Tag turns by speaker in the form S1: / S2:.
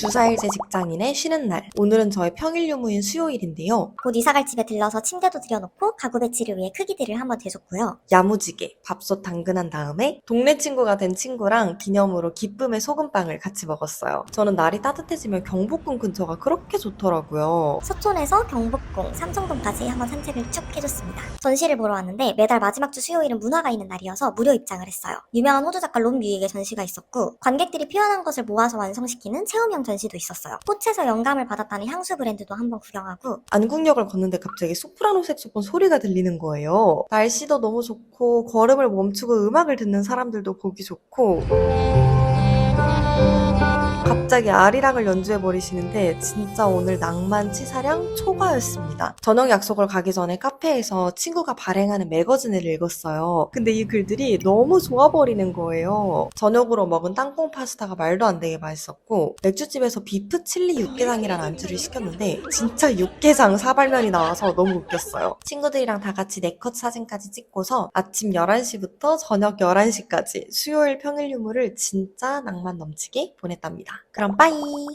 S1: 주사일제 직장인의 쉬는 날. 오늘은 저의 평일 유무인 수요일인데요.
S2: 곧 이사갈 집에 들러서 침대도 들여놓고 가구 배치를 위해 크기들을 한번 대줬고요.
S1: 야무지게 밥솥 당근한 다음에 동네 친구가 된 친구랑 기념으로 기쁨의 소금빵을 같이 먹었어요. 저는 날이 따뜻해지면 경복궁 근처가 그렇게 좋더라고요.
S2: 서촌에서 경복궁, 삼성동까지 한번 산책을 쭉 해줬습니다. 전시를 보러 왔는데 매달 마지막 주 수요일은 문화가 있는 날이어서 무료 입장을 했어요. 유명한 호주 작가 롬 뮤익의 전시가 있었고 관객들이 표현한 것을 모아서 완성시키는 체험형 전시도 있었어요. 꽃에서 영감을 받았다는 향수 브랜드도 한번 구경하고
S1: 안국역을 걷는데 갑자기 소프라노 색소폰 소리가 들리는 거예요. 날씨도 너무 좋고 걸음을 멈추고 음악을 듣는 사람들도 보기 좋고 갑자기 아리랑을 연주해 버리시는데 진짜 오늘 낭만 치사량 초과였습니다. 저녁 약속을 가기 전에 카페에서 친구가 발행하는 매거진을 읽었어요. 근데 이 글들이 너무 좋아 버리는 거예요. 저녁으로 먹은 땅콩 파스타가 말도 안 되게 맛있었고 맥주집에서 비프 칠리 육개장이란 안주를 시켰는데 진짜 육개장 사발면이 나와서 너무 웃겼어요. 친구들이랑 다 같이 네컷 사진까지 찍고서 아침 11시부터 저녁 11시까지 수요일 평일 유무를 진짜 낭만 넘치게 보냈답니다. 그럼 빠이!